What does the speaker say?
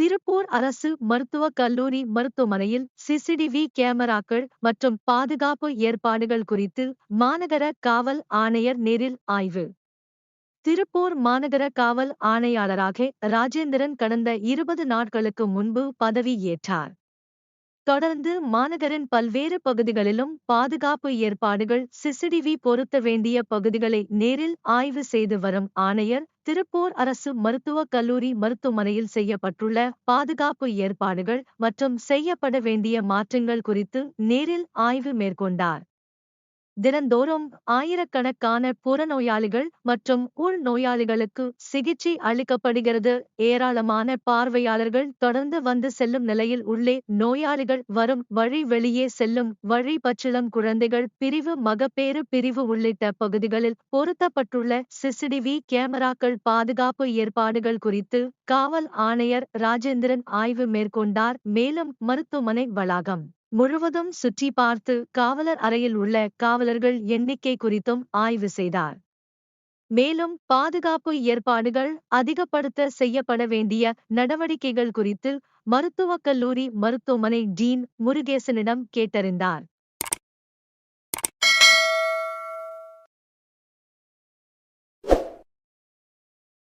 திருப்பூர் அரசு மருத்துவக் கல்லூரி மருத்துவமனையில் சிசிடிவி கேமராக்கள் மற்றும் பாதுகாப்பு ஏற்பாடுகள் குறித்து மாநகர காவல் ஆணையர் நேரில் ஆய்வு. திருப்பூர் மாநகர காவல் ஆணையாளராக ராஜேந்திரன் கடந்த இருபது நாட்களுக்கு முன்பு பதவி ஏற்றார். தொடர்ந்து மாநகரின் பல்வேறு பகுதிகளிலும் பாதுகாப்பு ஏற்பாடுகள் சிசிடிவி பொருத்த வேண்டிய பகுதிகளை நேரில் ஆய்வு செய்து வரும் ஆணையர் திருப்பூர் அரசு மருத்துவக் கல்லூரி மருத்துவமனையில் செய்யப்பட்டுள்ள பாதுகாப்பு ஏற்பாடுகள் மற்றும் செய்யப்பட வேண்டிய மாற்றங்கள் குறித்து நேரில் ஆய்வு மேற்கொண்டார். தினந்தோறும் ஆயிரக்கணக்கான புறநோயாளிகள் மற்றும் உள்நோயாளிகளுக்கு சிகிச்சை அளிக்கப்படுகிறது. ஏராளமான பார்வையாளர்கள் தொடர்ந்து வந்து செல்லும் நிலையில் உள்ளே நோயாளிகள் வரும் வழி வெளியே செல்லும் வழி பச்சிளம் குழந்தைகள் பிரிவு மகப்பேறு பிரிவு உள்ளிட்ட பகுதிகளில் பொருத்தப்பட்டுள்ள சிசிடிவி கேமராக்கள் பாதுகாப்பு ஏற்பாடுகள் குறித்து காவல் ஆணையர் ராஜேந்திரன் ஆய்வு மேற்கொண்டார். மேலும் மருத்துவமனை வளாகம். முழுவதும் சுற்றி பார்த்து காவலர் அறையில் உள்ள காவலர்கள் எண்ணிக்கை குறித்தும் ஆய்வு செய்தார். மேலும் பாதுகாப்பு ஏற்பாடுகள் அதிகப்படுத்த செய்யப்பட வேண்டிய நடவடிக்கைகள் குறித்து மருத்துவக் கல்லூரி மருத்துவமனை டீன் முருகேசனிடம் கேட்டறிந்தார்.